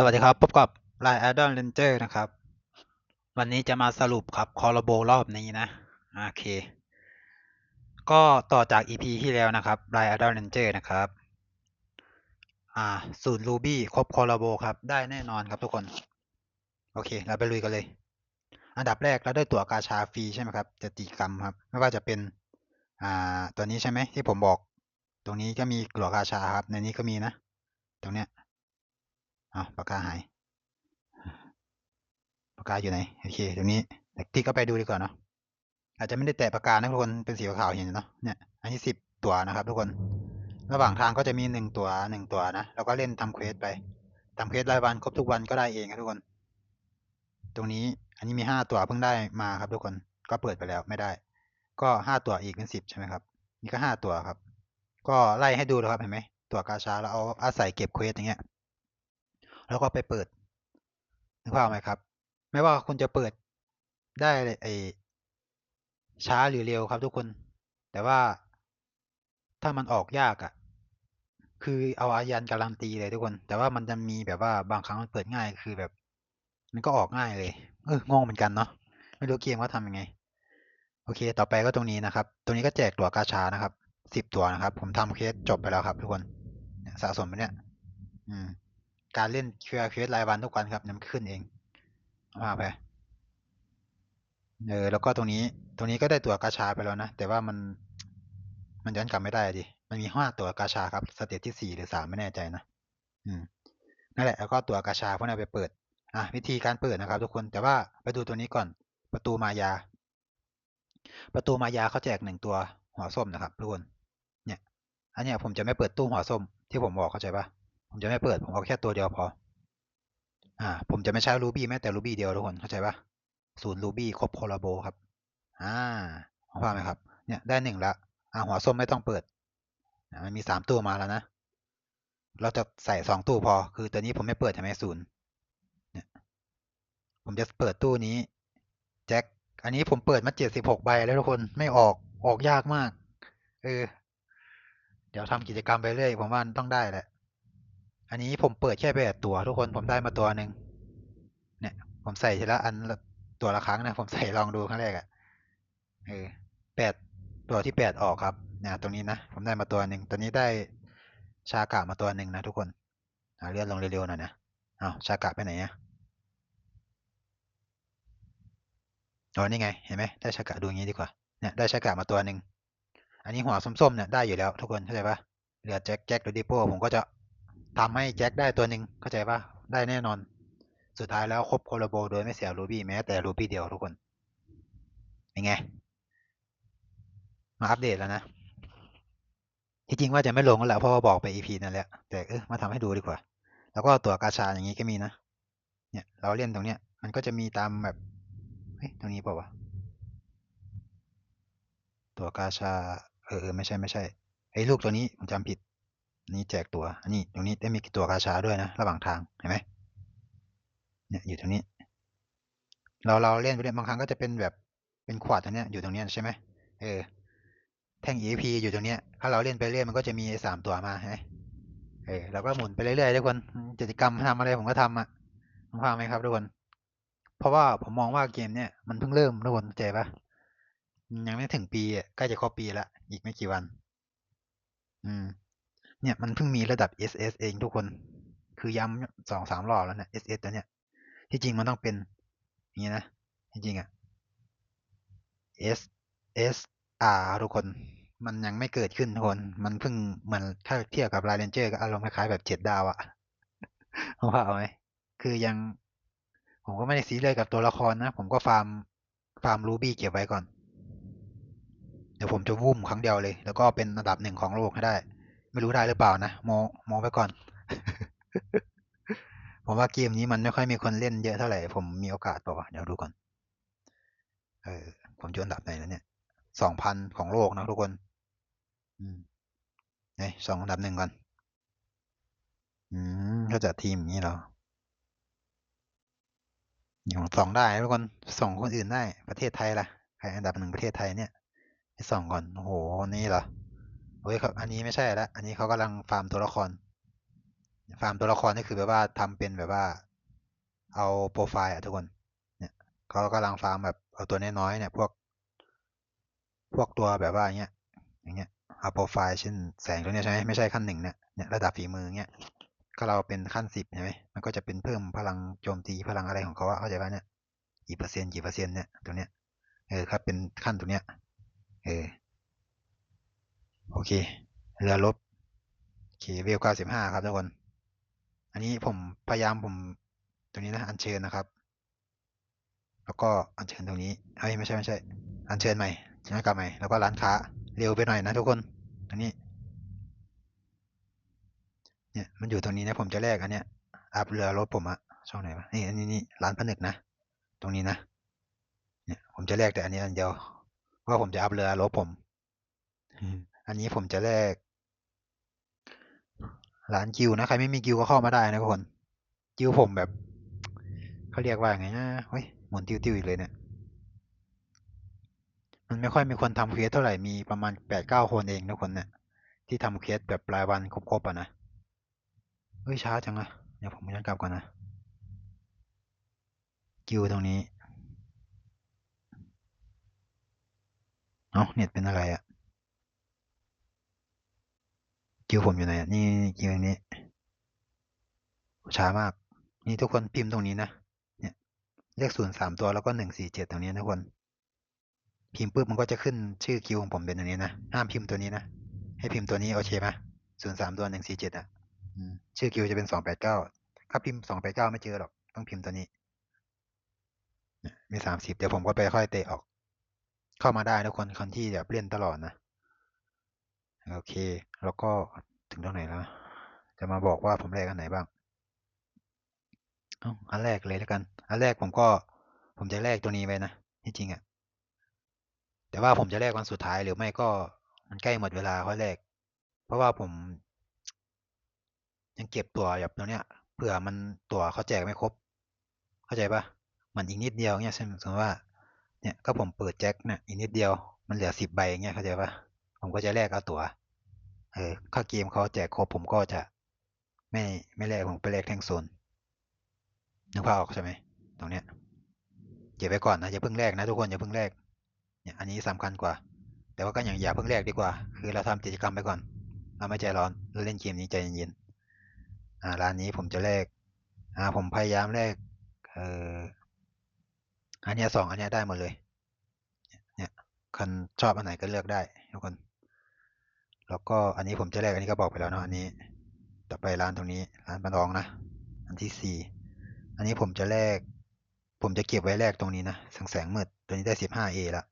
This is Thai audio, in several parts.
สวัสดีครับ พบกับ Line Idol Ranger นะครับ วันนี้จะมาสรุปครับคอร์โบรอบนี้นะ โอเค ก็ต่อจาก EP ที่แล้วนะครับ Line Idol Ranger นะครับ อ่า สูตร Ruby ครบคอร์โบครับ ได้แน่นอนครับทุกคน โอเค เราไปลุยกันเลย อันดับแรกเราได้ตั๋วกาชาฟรีใช่ไหมครับจะตีกรรมครับ ไม่ว่าจะเป็น อ่า ตัวนี้ใช่ไหมที่ผมบอก ตรงนี้ก็มีตั๋วกาชาครับ ในนี้ก็มีนะ ตรงเนี้ย อ้าปากกาหายปากกาอยู่ไหนโอเคตรงนี้เดี๋ยวที่ก็ไปดูดีกว่าเนาะอาจจะไม่ได้แตะปากกานะทุกคนเป็นสีขาวเห็นเนาะเนี่ยอันนี้สิบตัวนะครับ ทุกคน ระหว่างทางก็จะมีหนึ่งตัวหนึ่งตัวนะแล้วก็เล่นทำเควสไปทำเควสรายวันครบทุกวันก็ได้เองครับทุกคน ตรงนี้อันนี้มีห้าตัวเพิ่งได้มาครับ ทุกคนก็เปิดไปแล้วไม่ได้ ก็ห้าตัวอีกเป็นสิบใช่ไหมครับนี่ก็ห้าตัวครับ ก็ไล่ให้ดูนะครับเห็นไหมตัวกาชาแล้วเอาอาศัยเก็บเควสอย่างเงี้ย แล้วก็ไปเปิดนึกภาพไหมครับ ไม่ว่าคุณจะเปิดได้ไอช้าหรือเร็วครับทุกคน แต่ว่าถ้ามันออกยากอะ่ะ คือเอาอายันการันตีเลยทุกคน แต่ว่ามันจะมีแบบว่าบางครั้งมันเปิดง่ายคือแบบ มันก็ออกง่ายเลย เอองงเหมือนกันเนาะไม่รู้เกมว่าทำยังไง โอเค ต่อไปก็ตรงนี้นะครับ ตรงนี้ก็แจกตัวกาชานะครับสิบตัวนะครับ ผมทำเคสจบไปแล้วครับทุกคนเนี่ยสะสมไปเนี่ย อืม การเล่นเครือเคสรายวันทุกวันครับมันขึ้นเองว่าไปเออแล้วก็ตรงนี้ ตรงนี้ก็ได้ตัวกาชาไปแล้วนะ แต่ว่ามันมันย้อนกลับไม่ได้ดิมันมีห้าตัวกาชาครับสเตจที่สี่หรือสามไม่แน่ใจนะอืมนั่นแหละแล้วก็ตัวกาชาพวกนั้นไปเปิด อะวิธีการเปิดนะครับ ทุกคนแต่ว่าไปดูตัวนี้ก่อน ประตูมายา ประตูมายาเขาแจกหนึ่งตัวหัวส้มนะครับทุกคนเนี่ย อันเนี้ยผมจะไม่เปิดตู้หัวส้มที่ผมบอกเข้าใจปะ ผมจะไม่เปิด ผมเอาแค่ตัวเดียวพอ อ่า ผมจะไม่ใช้รูบี้แม้แต่รูบี้เดียวทุกคน เข้าใจปะศูนย์รูบี้ครบคอลลาโบครับ อ่าเข้าไหมครับ เนี่ยได้หนึ่งละอ่าหัวส้มไม่ต้องเปิดมันมีสามตู้มาแล้วนะ เราจะใส่สองตู้พอ คือตัวนี้ผมไม่เปิดใช่ไหมศูนย์เนี่ย ผมจะเปิดตู้นี้ แจ็ค อันนี้ผมเปิดมาเจ็ดสิบหกใบแล้วทุกคน ไม่ออก ออกยากมาก เออ เดี๋ยวทำกิจกรรมไปเรื่อย ผมว่าต้องได้แหละ อันนี้ผมเปิดแค่แปดตัว ทุกคนผมได้มาตัวหนึ่งเนี่ย ผมใส่ทีละอันตัวละครั้งนะ ผมใส่ลองดูครั้งแรกอะ่ะเออแปดตัวที่แปดออกครับเนี่ยตรงนี้นะ ผมได้มาตัวหนึ่งตัวนี้ได้ชากะมาตัวหนึ่งนะทุกคนเลื่อนลงเร็วๆหน่อยนะอ้าวชากะไปไหนอะอ๋อนี่ไงเห็นไหมได้ชากะดูงี้ดีกว่าเนี่ยได้ชากะมาตัวหนึ่งอันนี้หัวส้มๆเนี่ยได้อยู่แล้วทุกคนเข้าใจปะเหลือแจ็คแจ็คหรือดิโป้ผมก็จะ ทำให้แจ็คได้ตัวหนึ่งเข้าใจปะได้แน่นอน สุดท้ายแล้วครบโคลาโบโดยไม่เสียรูบี้แม้แต่รูบี้เดียวทุกคนเป็นไง มาอัปเดตแล้วนะ ที่จริงว่าจะไม่ลงแล้วแหละเพราะว่าบอกไป EP นั่นแหละแต่เออมาทำให้ดูดีกว่า แล้วก็ตัวกาชาอย่างนี้ก็มีนะเนี่ย เราเล่นตรงเนี้ย มันก็จะมีตามแบบเฮ้ยตรงนี้เปล่าวะตัวกาชาเออเออไม่ใช่ไม่ใช่ไอ้ลูกตัวนี้ผมจำผิด นี่แจกตัวอันนี้ตรงนี้ได้มีตัวกาชาด้วยนะ ระหว่างทางเห็นไหมเนี่ยอยู่ตรงนี้ เราเราเล่นไปเล่นบางครั้งก็จะเป็นแบบเป็นขวดตรงเนี้ยอยู่ตรงเนี้ยใช่ไหมเออแท่ง EP อยู่ตรงเนี้ย ถ้าเราเล่นไปเรื่อยมันก็จะมีสามตัวมาใช่ไหมเออเราก็หมุนไปเรื่อยๆทุกคนกิจกรรมทำอะไรผมก็ทำอะต้องฟังไหมครับทุกคน เพราะว่าผมมองว่าเกมเนี้ยมันเพิ่งเริ่มทุกคนเข้าใจปะยังไม่ถึงปีอะใกล้จะครบปีละอีกไม่กี่วัน อืม เนี่ยมันเพิ่งมีระดับ SS เองทุกคน คือย้ำสองสามรอบแล้วเนี่ย SS ตัวเนี้ย ที่จริงมันต้องเป็น อย่างนี้นะ จริงๆอะ S S R ทุกคน มันยังไม่เกิดขึ้นทุกคน มันเพิ่งเหมือนถ้าเทียบกับ Line Ranger ก็อารมณ์คล้ายๆแบบเจ็ดดาวอะผมว่าเอาไหมคือยัง ผมก็ไม่ได้ซีเลยกับตัวละครนะ ผมก็ฟาร์มฟาร์มรูบี้เก็บไว้ก่อน เดี๋ยวผมจะวุ่มครั้งเดียวเลย แล้วก็เป็นอันดับหนึ่งของโลกให้ได้ ไม่รู้ได้หรือเปล่านะโมโมไปก่อน ผมว่าเกมนี้มันไม่ค่อยมีคนเล่นเยอะเท่าไหร่ ผมมีโอกาสเปล่าวะเดี๋ยวดูก่อน เออ ผมจนดับไหนแล้วเนี่ยสองพันของโลกนะทุกคน อืมเอ้สองอันดับหนึ่งก่อน อืมเขาจัดทีมอย่างนี้เหรออย่างสองได้ทุกคนส่งคนอื่นได้ ประเทศไทยล่ะใครอันดับหนึ่งประเทศไทยเนี่ยไปส่องก่อนโอ้โหนี่เหรอ เฮ้ยครับอันนี้ไม่ใช่ละอันนี้เขากำลังฟาร์มตัวละคร ฟาร์มตัวละครนี่คือแบบว่าทำเป็นแบบว่า เอาโปรไฟล์อะทุกคน เนี่ยเขากำลังฟาร์มแบบเอาตัวน้อยๆเนี่ย พวก พวกตัวแบบว่าอย่างเงี้ย อย่างเงี้ย เอาโปรไฟล์เช่นแสงตัวเนี้ยใช่ไหมไม่ใช่ขั้นหนึ่งเนี่ย เนี่ยระดับฝีมือเงี้ย ก็เราเป็นขั้นสิบใช่ไหมมันก็จะเป็นเพิ่มพลังโจมตีพลังอะไรของเขาอะเข้าใจป่ะเนี่ยกี่เปอร์เซ็นต์กี่เปอร์เซ็นต์เนี่ยตัวเนี้ย เออครับเป็นขั้นตัวเนี้ย เออ โอเค เรือรบโอเคเวลเก้าสิบห้าครับทุกคน อันนี้ผมพยายามผมตัวนี้นะ อัญเชิญนะครับ แล้วก็อัญเชิญตรงนี้เอ้ยไม่ใช่ไม่ใช่ อัญเชิญใหม่ชนะกลับใหม่ แล้วก็ร้านค้าเร็วไปหน่อยนะทุกคนตรงนี้ เนี่ยมันอยู่ตรงนี้นะผมจะแลกอันเนี้ยอัพเรือรถผมอะช่องไหนวะนี่อันนี้นี่ร้านผนึกนะ ตรงนี้นะ เนี่ย ผมจะแลกแต่อันนี้อันเดียวเพราะว่าผมจะอัพเรือรถผม อันนี้ผมจะแลกร้านกิวนะใครไม่มีกิวก็เข้ามาได้นะทุกคนกิวผมแบบเขาเรียกว่าไงนะเฮ้ยหมุนติ้วๆอีกเลยเนี่ยมันไม่ค่อยมีคนทำเคสเท่าไหร่มีประมาณแปดเก้าคนเองทุกคนเนี่ยที่ทำเคสแบบรายวันครบๆอะนะเฮ้ยช้าจังอะเดี๋ยวผมย้อนกลับก่อนนะกิวตรงนี้ เอ้าเน็ตเป็นอะไรอะ กิวผมอยู่ไหนนี่กิวตรงนี้ช้ามาก นี่ทุกคนพิมพ์ตรงนี้นะ เนี่ยเลขศูนย์สามตัวแล้วก็หนึ่งสี่เจ็ดตรงนี้นะทุกคน พิมพ์ปุ๊บมันก็จะขึ้นชื่อคิวของผมเป็นตรงนี้นะ ห้ามพิมพ์ตัวนี้นะ ให้พิมพ์ตัวนี้โอเคไหมศูนย์สามตัวหนึ่งสี่เจ็ดอะชื่อคิวจะเป็นสองแปดเก้าถ้าพิมพ์สองแปดเก้าไม่เจอหรอก ต้องพิมพ์ตัวนี้เนี่ยมีสามสิบเดี๋ยวผมก็ไปค่อยเตะออก เข้ามาได้ทุกคนคนที่แบบเล่นตลอดนะ โอเค แล้วก็ถึงตรงไหนแล้วจะมาบอกว่าผมแลกอันไหนบ้างเอาอันแรกเลยแล้วกัน อันแรกผมก็ผมจะแลกตัวนี้ไปนะที่จริงอะ่ะแต่ว่าผมจะแลกวันสุดท้ายหรือไม่ก็มันใกล้หมดเวลาค่อยแลกเพราะว่าผม ยังเก็บตัวแบบตัวเนี้ยเผื่อมันตัวเขาแจกไม่ครบ เข้าใจปะมันอีกนิดเดียวเนี่ยเช่นสมมติว่า เนี่ยก็ผมเปิดแจ็คเนี่ยอีกนิดเดียวมันเหลือสิบใบเงี้ยเข้าใจปะผมก็จะแลกเอาตัว เออถ้าเกมเขาแจกครบผมก็จะ ไม่ไม่แลกผมไปแลกแท่งโซนนึกภาพออกใช่ไหมตรงเนี้ยเก็บไว้ก่อนนะอย่าเพิ่งแลกนะทุกคนอย่าเพิ่งแลกเนี่ยอันนี้สำคัญกว่า แต่ว่าก็อย่างอย่าเพิ่งแลกดีกว่า คือเราทำกิจกรรมไปก่อน เราไม่ใจร้อนเราเล่นเกมนี้ใจเย็นๆอ่าร้านนี้ผมจะแลกอ่าผมพยายามแลกเอ่ออันนี้สองอันนี้ได้หมดเลย เนี่ยคนชอบอันไหนก็เลือกได้ทุกคน แล้วก็อันนี้ผมจะแลกอันนี้ก็บอกไปแล้วเนาะอันนี้ ต่อไปร้านตรงนี้ร้านปลารองนะ อันที่สี่อันนี้ผมจะแลกผมจะเก็บไว้แลกตรงนี้นะแสงแสงมืดตัวนี้ได้สิบห้าเอละ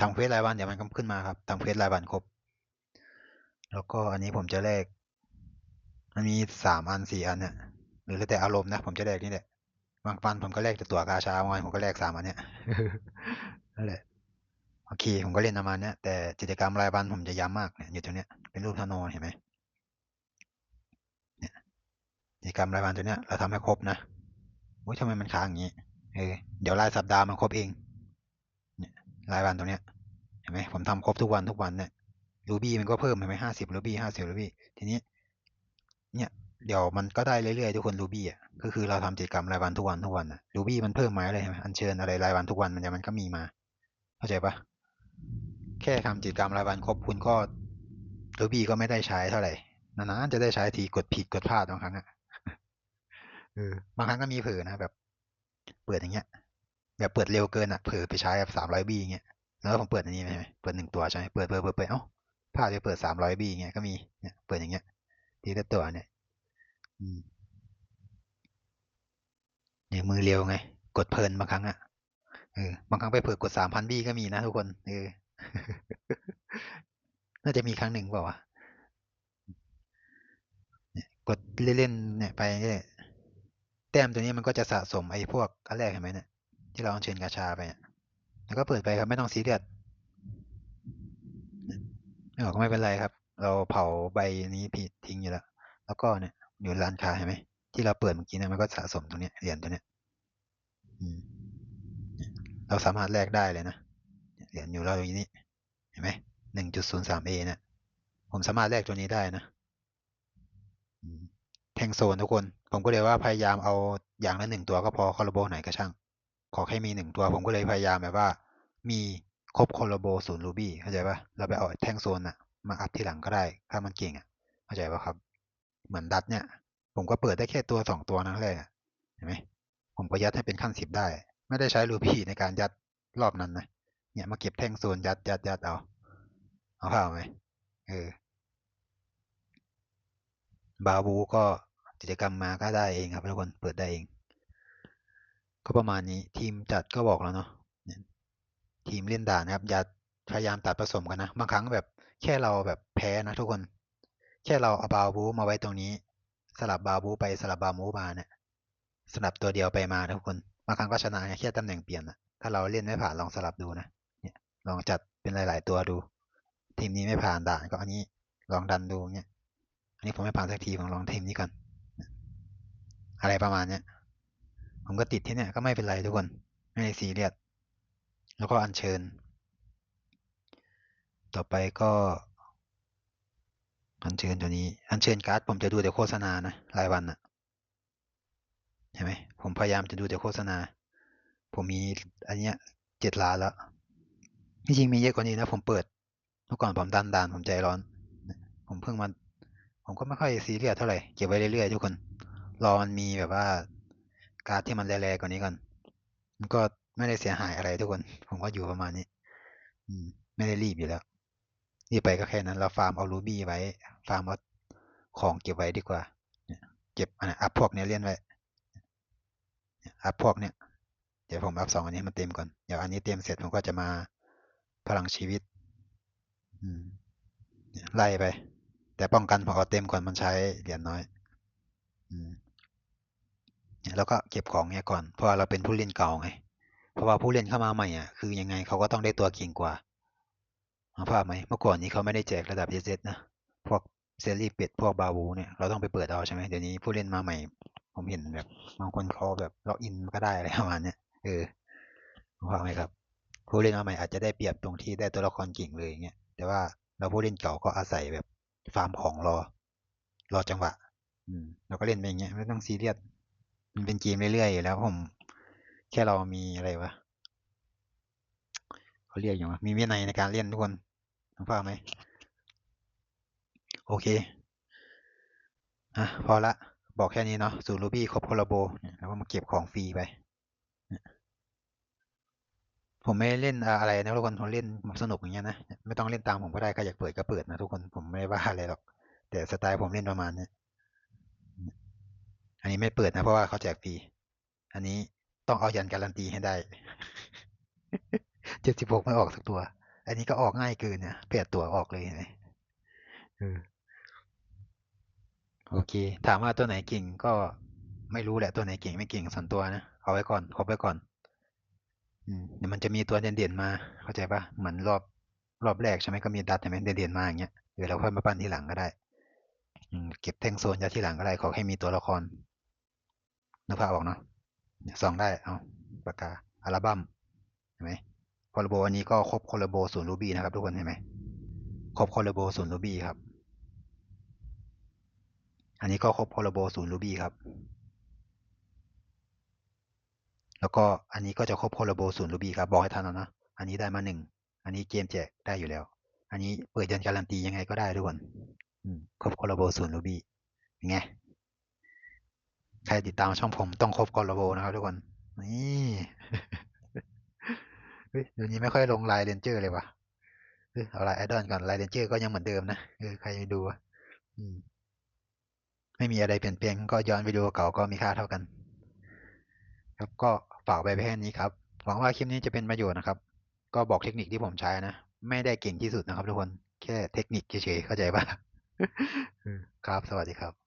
ทำเควสรายวันเดี๋ยวมันก็ขึ้นมาครับทำเควสรายวันครบ แล้วก็อันนี้ผมจะแลกมันมีสามอันสี่อันเนี่ยหรือแล้วแต่อารมณ์นะ ผมจะแลกนี่แหละบางฟันผมก็แลกแต่ตัวกาชาบางวันผมก็แลกสามอันเนี่ยนั่นแหละ คผมก็เล่นประมาณนี้แต่กิจกรรมรายวันผมจะย้ำมากเนี่ยอยู่ตรงเนี้ยเป็นรูปธนูเห็นไหมกิจกรรมรายวันตัวเนี้ยเราทำให้ครบนะโอ้ยทำไมมันค้างอย่างนี้เออเดี๋ยวรายสัปดาห์มันครบเองเนี่ยรายวันตรงเนี้ยเห็นไหมผมทำครบทุกวันทุกวันเนี่ยรูบี้มันก็เพิ่มเห็นไหมห้าสิบรูบี้ห้าสิบรูบี้ทีนี้ เนี่ยเดี๋ยวมันก็ได้เรื่อยๆทุกคนรูบี้อะก็คือเราทำกิจกรรมรายวันทุกวันทุกวันอะรูบี้มันเพิ่มมาเลยใช่ไหมอัญเชิญอะไรรายวันทุกวันมันจะมันก็มีมา เข้าใจปะ แค่ทำกิจกรรมรายวันครบคุณก็รูบี้ก็ไม่ได้ใช้เท่าไหร่นานๆจะได้ใช้ทีกดผิดกดพลาดบางครั้งอะเออบางครั้งก็มีเผลอนะแบบ เปิดอย่างเงี้ย แบบเปิดเร็วเกินอะเผลอไปใช้แบบสามร้อยบีเงี้ยแล้วผมเปิดอันนี้ไหมเปิดหนึ่งตัวใช่ไหมเปิดเปิดเปิดเปิดเอ้าพลาดไปเปิดสามร้อยบีเงี้ยก็มีเนี่ยเปิดอย่างเงี้ย ทีละตัวเนี่ยอืมเนี่ยมือเร็วไง กดเพลินบางครั้งอะ เออบางครั้งไปเผลอกดสามพันบีก็มีนะทุกคน เออ น่าจะมีครั้งหนึ่งเปล่าวะเนี่ยกดเล่นๆเนี่ยไปเรื่ยแต้มตัวนี้มันก็จะสะสมไอ้พวกอันแรกเห็นไหมเนี่ยที่เราเชิญกาชาไปอะแล้วก็เปิดไปครับไม่ต้องซีเรียสไม่ออกก็ไม่เป็นไรครับ เราเผาใบนี้ผิดทิ้งอยู่แล้ว แล้วก็เนี่ยอยู่ร้านค้าเห็นไหมที่เราเปิดเมื่อกี้เนี่ยมันก็สะสมตรงนี้เหรียญตัวเนี้ยอืม เราสามารถแลกได้เลยนะเหรียญอยู่เราอยู่นี้เห็นไหมหนึ่งจุดศูนย์สามเอเนี่ยผมสามารถแลกตัวนี้ได้นะอืมท่งโซนทุกคน ผมก็เลยว่าพยายามเอาอย่างละหนึ่งตัวก็พอคอร์โบไหนก็ช่าง ขอแค่มีหนึ่งตัว ผมก็เลยพยายามแบบว่า มีครบคอร์โบศูนย์รูบี้เข้าใจปะเราไปเอาแทงโซนอะมาอัพที่หลังก็ได้ ถ้ามันเก่งอะเข้าใจปะครับ เหมือนดัตเนี่ย ผมก็เปิดได้แค่ตัวสองตัวนั้นแรกอะเห็นไหมผมก็ยัดให้เป็นขั้นสิบได้ ไม่ได้ใช้รูบี้ในการยัดรอบนั้นนะเนี่ยมาเก็บแท่งโซนยัดยัดยัดเอาเอาเปล่าไหมเออบาบูก็กิจกรรมมาก็ได้เองครับทุกคนเปิดได้เอง ก็ประมาณนี้ทีมจัดก็บอกแล้วเนาะทีมเล่นด่านนะครับ อย่าพยายามตัดผสมกันนะบางครั้งแบบแค่เราแบบแพ้นะทุกคน แค่เราเอาบาบูมาไว้ตรงนี้ สลับบาบูไปสลับบามูมาเนี่ยสลับตัวเดียวไปมานะทุกคน บางครั้งก็ชนะแค่ตำแหน่งเปลี่ยนนะถ้าเราเล่นไม่ผ่านลองสลับดูนะเนี่ยลองจัดเป็นหลาย ๆ ตัวดู ทีมนี้ไม่ผ่านด่านก็อันนี้ลองดันดูเนี่ยอันนี้ผมไม่ผ่านสักทีผมลองทีมนี้ก่อนอะไรประมาณเนี้ยผมก็ติดที่เนี่ยก็ไม่เป็นไรทุกคนไม่ได้ซีเรียสแล้วก็อัญเชิญ ต่อไปก็อัญเชิญตัวนี้อัญเชิญการ์ดผมจะดูแต่โฆษณานะรายวันอะ เห็นไหมผมพยายามจะดูแต่โฆษณา ผมมีอันเนี้ยเจ็ดล้านแล้วที่จริงมีเยอะกว่านี้นะ ผมเปิดเมื่อก่อนผมดันดานผมใจร้อน ผมเพิ่งมาผมก็ไม่ค่อยซีเรียสเท่าไหร่เก็บไว้เรื่อยๆทุกคนรอมันมีแบบว่าการ์ดที่มันแรงๆกว่านี้ก่อนมันก็ไม่ได้เสียหายอะไรทุกคน ผมก็อยู่ประมาณนี้ อืม ไม่ได้รีบอยู่แล้วรีบไปก็แค่นั้น เราฟาร์มเอารูบี้ไว้ ฟาร์มเอาของเก็บไว้ดีกว่าเก็บอันอัพพวกเนี้ยเลี่ยนไว้ อัพพวกเนี้ยเดี๋ยวผมอัพสองอันนี้มันเต็มก่อน เดี๋ยวอันนี้เต็มเสร็จผมก็จะมาพลังชีวิตอไล่ไป แต่ป้องกันผมเอเต็มก่อนมันใช้เหรียญน้อยอแล้วก็เก็บของเนี้ยก่อน เพราะเราเป็นผู้เล่นเก่าไง เพราะว่าผู้เล่นเข้ามาใหม่อะคือยังไงเขาก็ต้องได้ตัวเก่งกว่าเอาภาพไหมเมื่อก่อนนี้เขาไม่ได้แจกระดับเจ็ดนะพวกเซรีเป็ดพวกบาบูเนี่ยเราต้องไปเปิดเอาใช่ไหมเดี๋ยวนี้ผู้เล่นมาใหม่ ผมเห็นแบบบางคนเขาแบบล็อกอินก็ได้อะไรประมาณเนี้ยเออเอาภาพไหมครับ ผู้เล่นมาใหม่อาจจะได้เปรียบตรงที่ได้ตัวละครเก่งเลยอย่างเงี้ยแต่ว่าเราผู้เล่นเก่าก็อาศัยแบบฟาร์มของรอ รอจังหวะ อืมเราก็เล่นไปอย่างเงี้ยไม่ต้องซีเรียสมันเป็นเกมเรื่อยๆแล้วผมแค่เรามีอะไรวะเขาเรียกอย่างว่ามีวินัยในการเล่นทุกคนถูกเปล่าไหมโอเคอะพอละ บอกแค่นี้เนาะสูตรรูบี้ครบคอลาโบแล้วก็มาเก็บของฟรีไป ผมไม่เล่นอะไรนะทุกคนผมเล่นสนุกอย่างเงี้ยนะ ไม่ต้องเล่นตามผมก็ได้ใครอยากเปิดก็เปิดนะทุกคนผมไม่ได้ว่าอะไรหรอก แต่สไตล์ผมเล่นประมาณนี้อันนี้ไม่เปิดนะเพราะว่าเขาแจกฟรี อันนี้ต้องเอายันการันตีให้ได้เจ็ดสิบหกไม่ออกสักตัว อันนี้ก็ออกง่ายเกินเนี่ยแปดตัวออกเลยเห็นไหม โอเค ถามว่าตัวไหนเก่งก็ไม่รู้แหละตัวไหนเก่งไม่เก่งส่วนตัวนะเอาไว้ก่อนครบไว้ก่อนอืมเดี๋ยวมันจะมีตัวเด่นๆมา เข้าใจปะเหมือนรอบรอบแรกใช่ไหมก็มีดัตใช่ไหมเด่นๆมาอย่างเงี้ยเดี๋ยวเราค่อยมาปั้นทีหลังก็ได้เก็บแท่งโซนยาที่หลังก็ได้ขอให้มีตัวละครนึกภาพออกเนาะส่องได้เอาปากกาอัลบั้มเห็นไหมคอลโบอันนี้ก็ครบคอลโบศูนย์รูบี้นะครับทุกคนเห็นไหมครบคอลโบศูนย์รูบี้ครับ อันนี้ก็ครบคอลโบศูนย์รูบี้ครับ แล้วก็อันนี้ก็จะครบคอลโบศูนย์รูบี้ครับ บอกให้ทันนะ อันนี้ได้มาหนึ่ง อันนี้เกมแจกได้อยู่แล้ว อันนี้เปิดยันการันตียังไงก็ได้ทุกคนครบคอลโบศูนย์รูบี้ยังไง ใครติดตามช่องผมต้องครบคอลโบนะครับทุกคน นี่เดี๋ยวนี้ไม่ค่อยลงไลน์เรนเจอร์เลยวะเอาไลน์ไอดอลก่อนไลน์เรนเจอร์ก็ยังเหมือนเดิมนะใครไปดูอืม ไม่มีอะไรเปลี่ยนแปลงก็ย้อนวิดีโอเก่าก็มีค่าเท่ากัน ครับก็ฝากไปแค่นี้ครับหวังว่าคลิปนี้จะเป็นประโยชน์นะครับ ก็บอกเทคนิคที่ผมใช้นะ ไม่ได้เก่งที่สุดนะครับทุกคน แค่เทคนิคเฉยๆเข้าใจป่ะครับ สวัสดีครับ